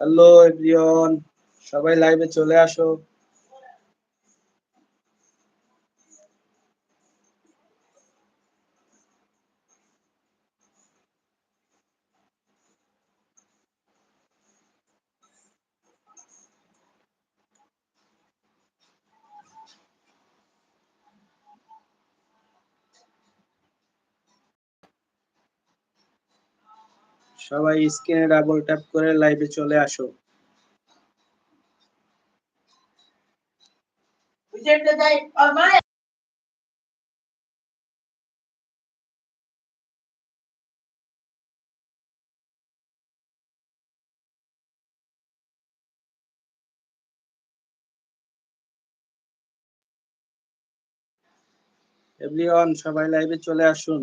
Hello everyone সবাই লাইভে চলে আসো। সবাই স্ক্রিনে ডাবল ট্যাপ করে লাইভে চলে আসো। এভরিওয়ান সবাই লাইভে চলে আসুন।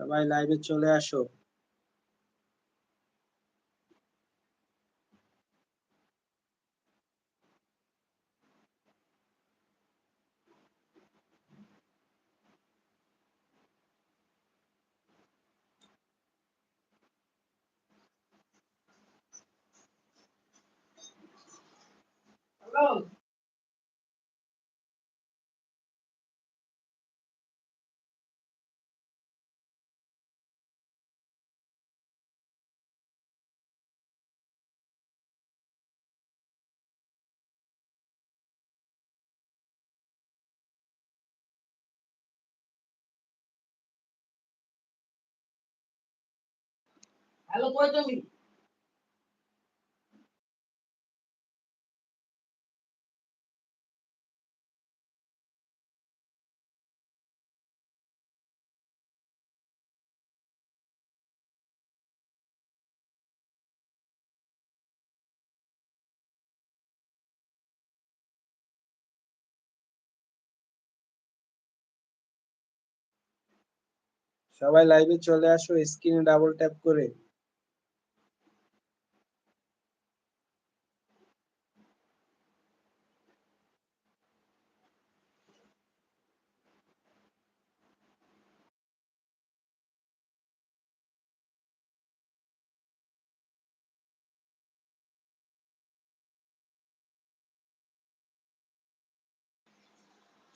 সবাই লাইভে চলে আসো। হ্যালো কই তুমি সবাই লাইভে চলে আসো স্ক্রিনে ডাবল ট্যাপ করে।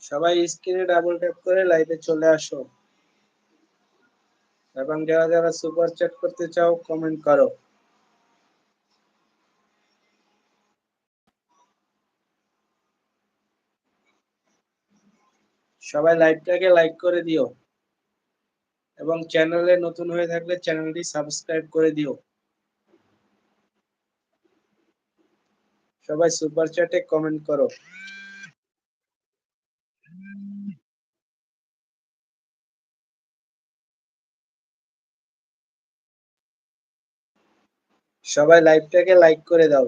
সবাই স্ক্রিনে ডাবল ট্যাপ করে লাইভে চলে আসো। এবং যারা যারা সুপার চ্যাট করতে চাও কমেন্ট করো। সবাই লাইভটাকে লাইক করে দিও। এবং চ্যানেলে নতুন হয়ে থাকলে চ্যানেলটি সাবস্ক্রাইব করে দিও। সবাই সুপার চ্যাটে কমেন্ট করো। সবাই লাইভটাকে লাইক করে দাও।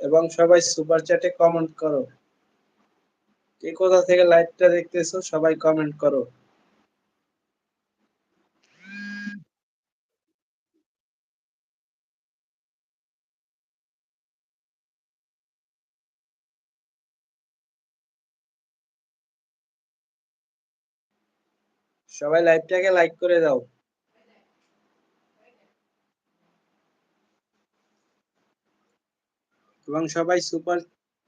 এবং সবাই সুপার চ্যাটে কমেন্ট করো। কে কোথা থেকে লাইভটা দেখতেছো, সবাই কমেন্ট করো। সবাই লাইভটাকে লাইক করে দাও। এবং সবাই সুপার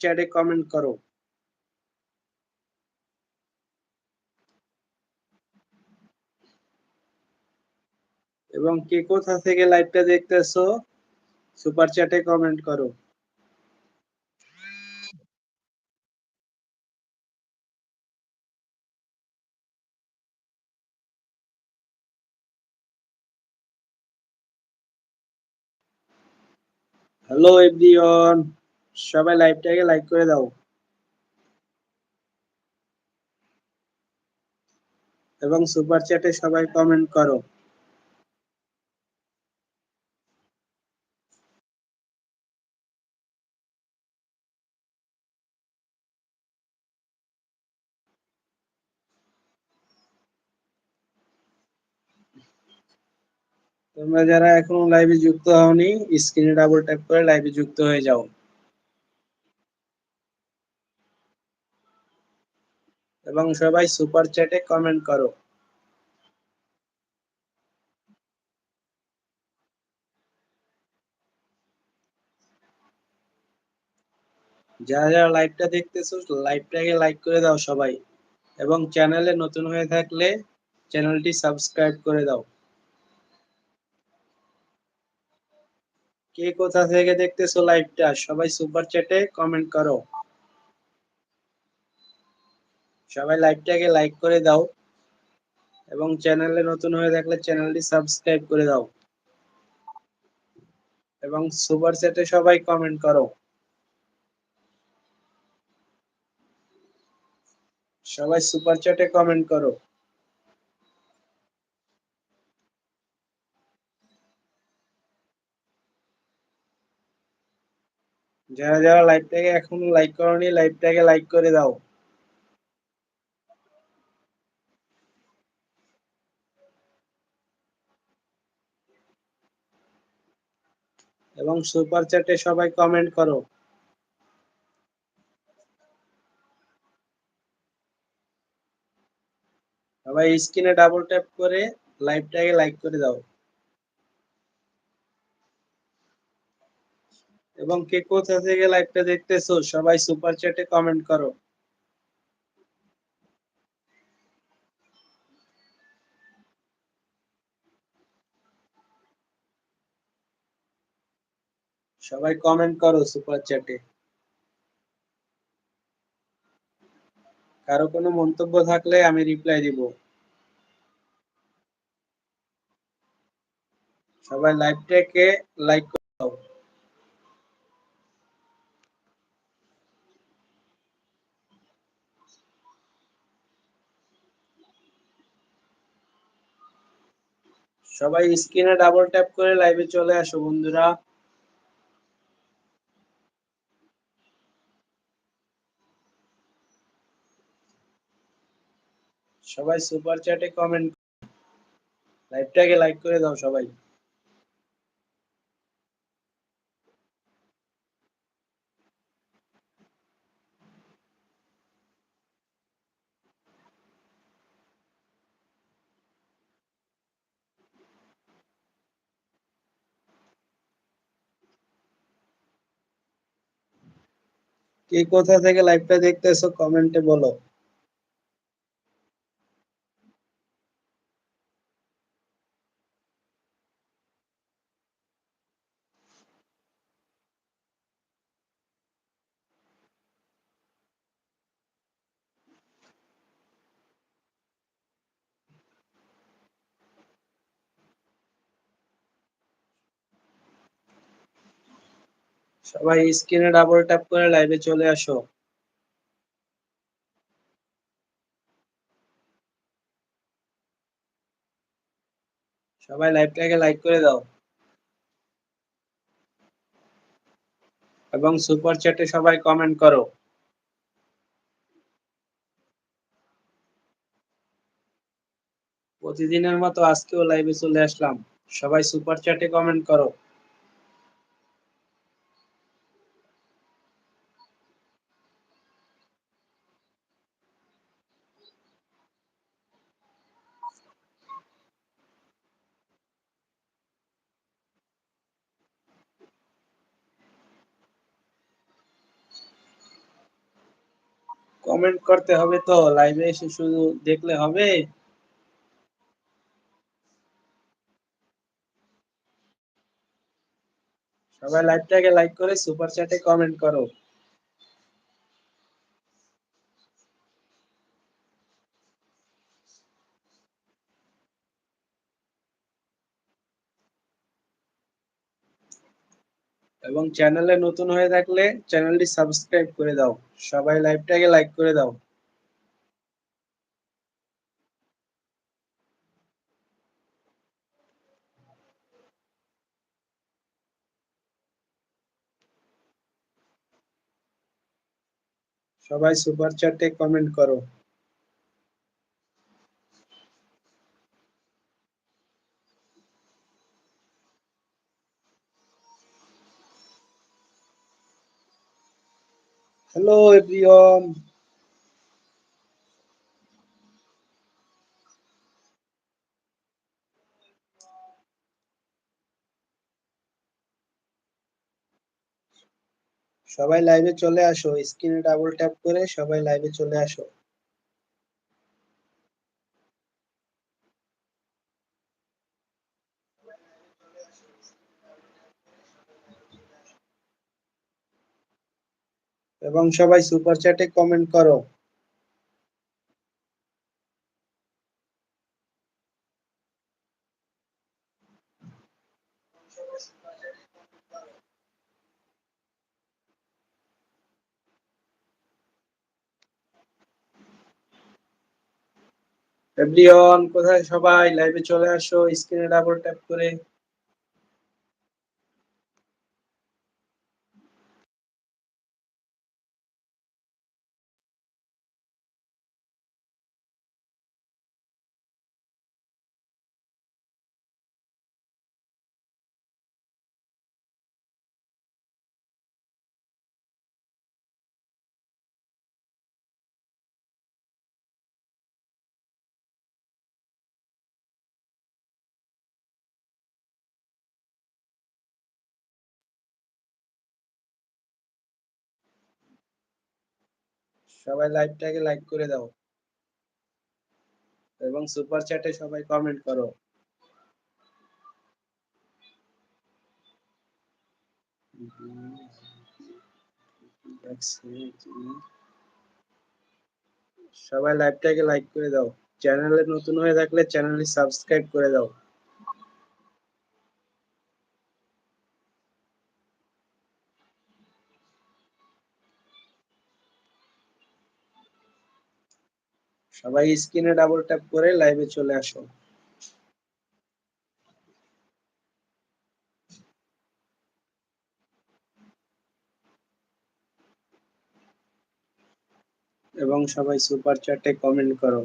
চ্যাটে কমেন্ট করো। এবং কে কোথা থেকে লাইভটা দেখতেছো সুপার চ্যাটে কমেন্ট করো। হ্যালো এভরিওয়ান সবাই লাইভটাকে লাইক করে দাও। এবং সুপার চ্যাটে সবাই কমেন্ট করো। তোমরা যারা এখনও লাইভে যুক্ত হওনি স্ক্রিনে ডাবল ট্যাপ করে লাইভে যুক্ত হয়ে যাও। এবং সবাই সুপার চ্যাটে কমেন্ট করো। যারা যারা লাইভটা দেখতেছো লাইভটাকে লাইক করে দাও সবাই। এবং চ্যানেলে নতুন হয়ে থাকলে চ্যানেলটি সাবস্ক্রাইব করে দাও। কে কোথা থেকে দেখতেছো লাইভটা সবাই সুপার চ্যাটে কমেন্ট করো। সবাই লাইভটাকে লাইক করে দাও এবং চ্যানেলে নতুন হয়ে থাকলে চ্যানেলটি সাবস্ক্রাইব করে দাও এবং সুপার চ্যাটে সবাই কমেন্ট করো। সবাই সুপার চ্যাটে কমেন্ট করো। যারা যারা লাইভটাকে এখনও লাইক করনি লাইভটাকে লাইক করে দাও। এবং সুপার চ্যাটে সবাই কমেন্ট করো। সবাই স্ক্রিনে ডাবল ট্যাপ করে লাইভটাকে লাইক করে দাও। এবং কে কোথা থেকে লাইভটা দেখতেছো, সবাই সুপার চ্যাটে কমেন্ট করো। সবাই কমেন্ট করো সুপার চ্যাটে কারও কোনো মন্তব্য থাকলে আমি রিপ্লাই দিব। সবাই লাইভটাকে লাইক করে দাও সবাই স্ক্রিনে ডাবল ট্যাপ করে লাইভে চলে আসো বন্ধুরা। সবাই সুপার চ্যাটে কমেন্ট লাইভটাকে লাইক করে দাও সবাই। কে কোথা থেকে লাইভটা দেখতেছো? কমেন্টে বলো। সবাই স্ক্রিনে ডাবল ট্যাপ করে লাইভে চলে আসো। সবাই লাইভটাকে লাইক করে দাও। এবং সুপার চ্যাটে সবাই কমেন্ট করো। প্রতিদিনের মতো আজকেও লাইভে চলে আসলাম। সবাই সুপার চ্যাটে কমেন্ট করো। কমেন্ট করতে হবে তো লাইভে এসে শুধু দেখলে হবে? সবাই লাইভটাকে লাইক করে সুপার চ্যাটে কমেন্ট করো। এবং চ্যানেলে নতুন হয়ে থাকলে চ্যানেলটি সাবস্ক্রাইব করে দাও। সবাই লাইভটাকে লাইক করে দাও। সবাই সুপার চ্যাটে কমেন্ট করো। Hello everyone. সবাই লাইভে চলে আসো স্ক্রিনে ডাবল ট্যাপ করে সবাই লাইভে চলে আসো এবং সবাই সুপার চ্যাটে কমেন্ট করো। এভরিওয়ান কোথায় সবাই? লাইভে চলে আসো স্ক্রিনে ডাবল ট্যাপ করে। সবাই লাইভটাকে লাইক করে দাও। এবং সুপার চ্যাটে সবাই কমেন্ট করো। সবাই লাইভটাকে লাইক করে দাও। চ্যানেলে নতুন হয়ে থাকলে চ্যানেলটি সাবস্ক্রাইব করে দাও। সবাই স্ক্রিনে ডাবল ট্যাপ করে লাইভে চলে আসো। এবং সবাই সুপার চ্যাটে কমেন্ট করো।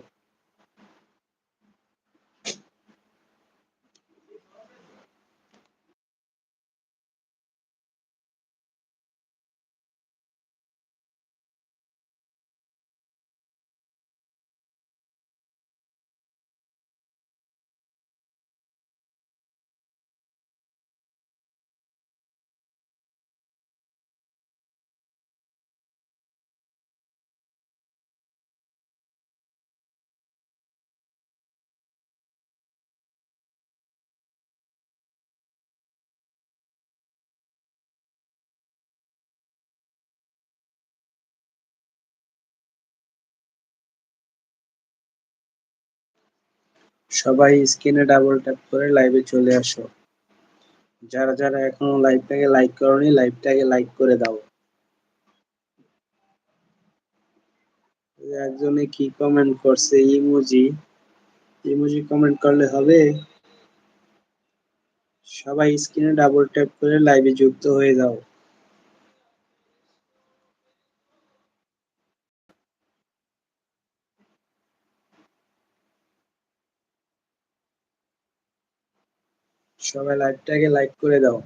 সবাই স্ক্রিনে ডাবল ট্যাপ করে লাইভে চলে আসো। যারা যারা এখনও লাইভটাকে লাইক করনি লাইভটাকে লাইক করে দাও। একজনে কি কমেন্ট করছে? ইমোজি ইমোজি কমেন্ট করলে হবে? সবাই স্ক্রিনে ডাবল ট্যাপ করে লাইভে যুক্ত হয়ে যাও। সবাই লাইভটাকে লাইক করে দাও।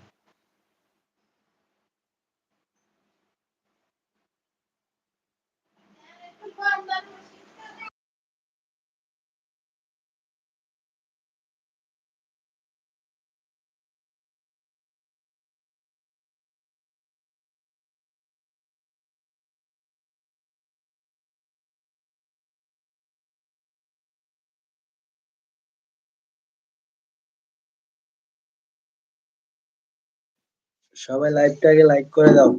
সবাই লাইভটাকে লাইক করে দাও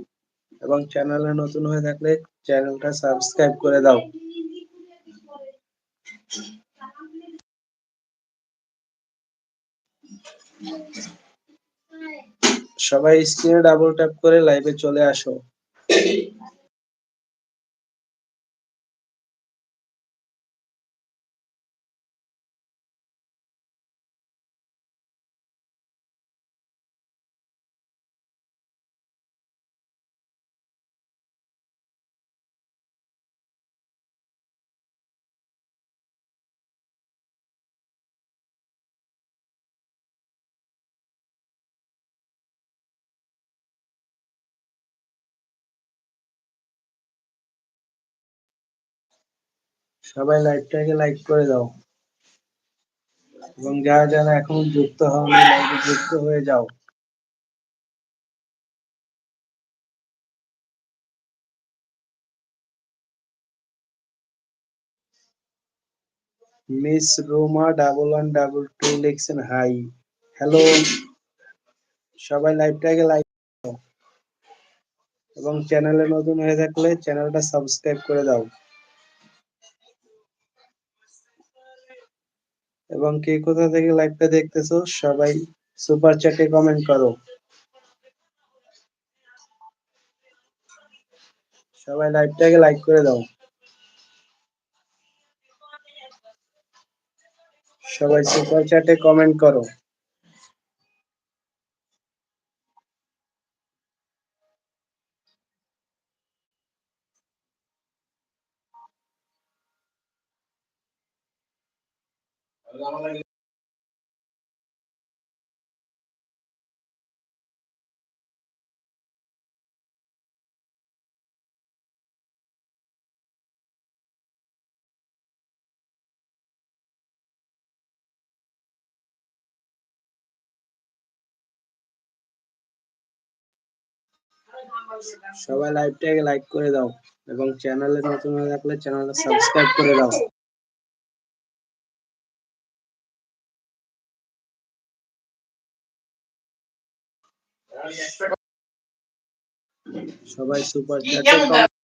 এবং চ্যানেলে নতুন হয়ে থাকলে চ্যানেলটা সাবস্ক্রাইব করে দাও। সবাই স্ক্রিনে ডাবল ট্যাপ করে লাইভে চলে আসো। সবাই লাইভটাকে লাইক করে দাও। এবং যারা যারা এখন যুক্ত হওনি, লাইভে যুক্ত হয়ে যাও। Miss Roma double one double two লিখছেন হাই হ্যালো সবাই লাইভটাকে লাইক এবং চ্যানেলে নতুন হয়ে থাকলে চ্যানেলটা সাবস্ক্রাইব করে দাও। এবং কে কোথা থেকে লাইভটা দেখতেছো, সবাই সুপার চ্যাটে কমেন্ট করো। সবাই লাইভটাকে লাইক করে দাও। সবাই সুপার চ্যাটে কমেন্ট করো। সবাই লাইভটাকে লাইক করে দাও এবং চ্যানেলে নতুন হয়ে থাকলে চ্যানেলটা সাবস্ক্রাইব করে দাও। সবাই সুপার চ্যাটে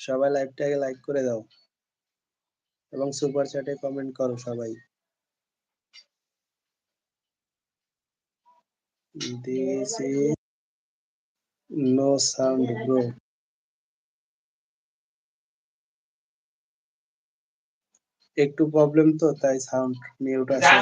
সবাই লাইভটাকে লাইক করে দাও। এবং সুপার চ্যাটে কমেন্ট করো সবাই। দিস নো সাউন্ড ব্রো একটু প্রবলেম তো, তাই সাউন্ড মিউট আছে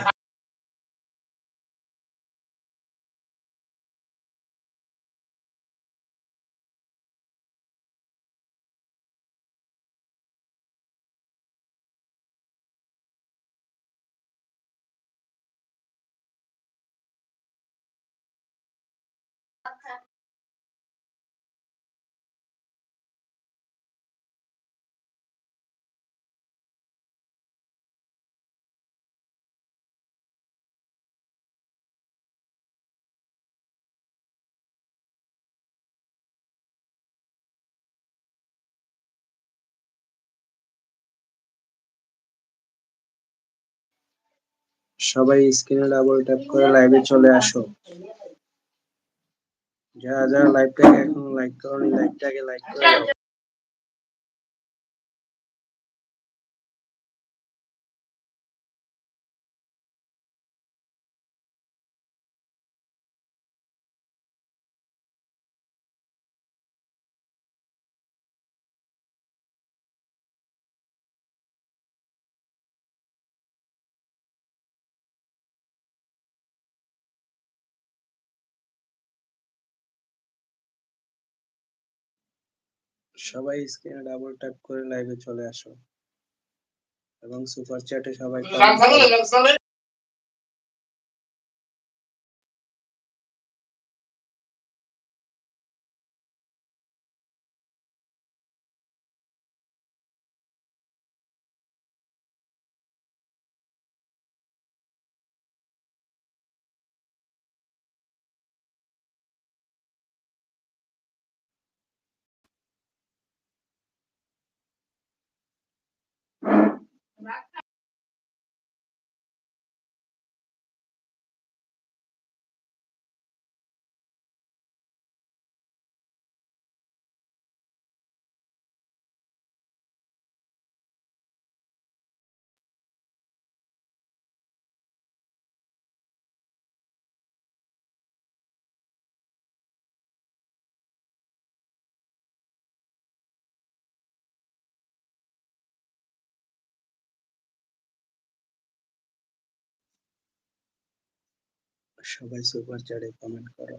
সবাই স্ক্রিনে ডাবল ট্যাপ করে লাইভে চলে আসো। যারা যারা লাইভটাকে এখন লাইক করো লাইভটাকে লাইক করে সবাই স্ক্রিনে ডাবল ট্যাপ করে লাইভে চলে আসো। এবং সুপার চ্যাটে সবাই সবাই সুপার চ্যাটে কমেন্ট করো।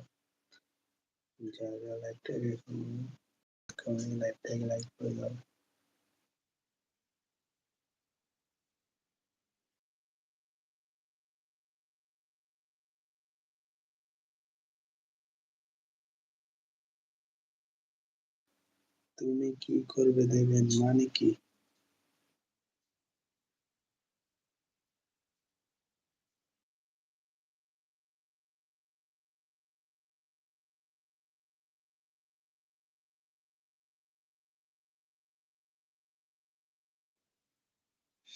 যারা যারা লাইভটাকে এখন লাইভটাকে লাইক করে দাও। তুমি কি করবে দেবেন মানে কি?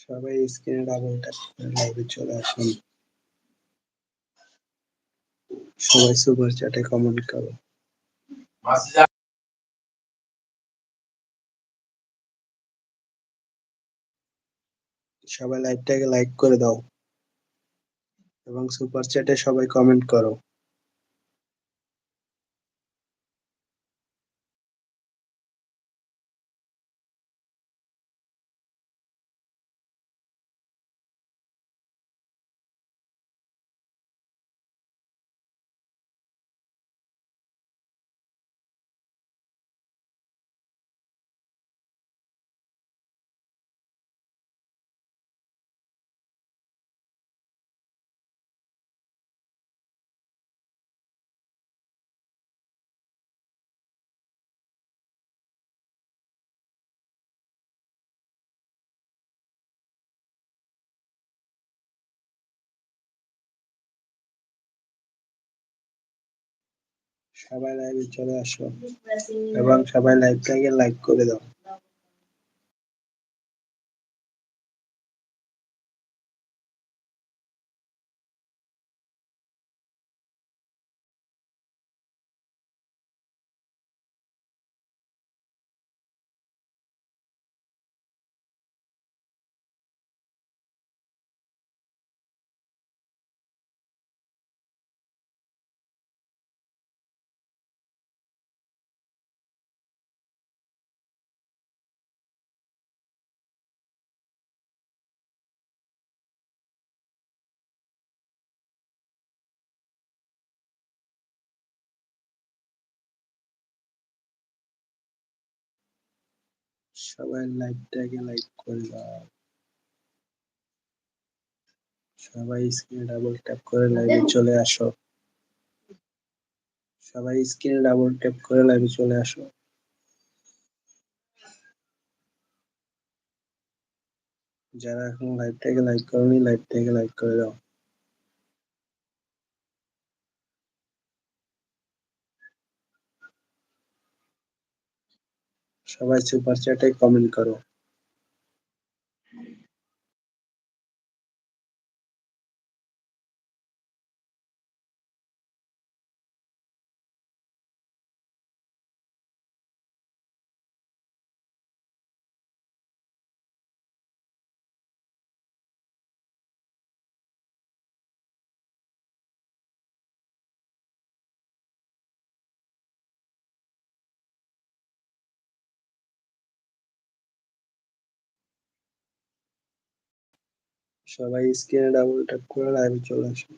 সবাই স্ক্রিনে ডাবল ট্যাপ করে লাইভে চলে আসুন। সবাই সুপার চ্যাটে কমেন্ট করো। সবাই লাইভটাকে লাইক করে দাও। এবং সুপার চ্যাটে সবাই কমেন্ট করো। সবাই লাইভে চলে আসো। এবং সবাই লাইভটাকে লাইক করে দাও। সবাই লাইভটাকে লাইক করে দাও। সবাই স্ক্রিনে ডাবল ট্যাপ করে লাইভে চলে আসো। সবাই স্ক্রিনে ডাবল ট্যাপ করে লাইভে চলে আসো। যারা এখন লাইভটাকে লাইক করনি লাইভটাকে লাইক করে দাও। সবাই সুপার চ্যাটে কমেন্ট করো সবাই স্ক্রিনে ডাবল ট্যাপ করে লাইভে চলে আসো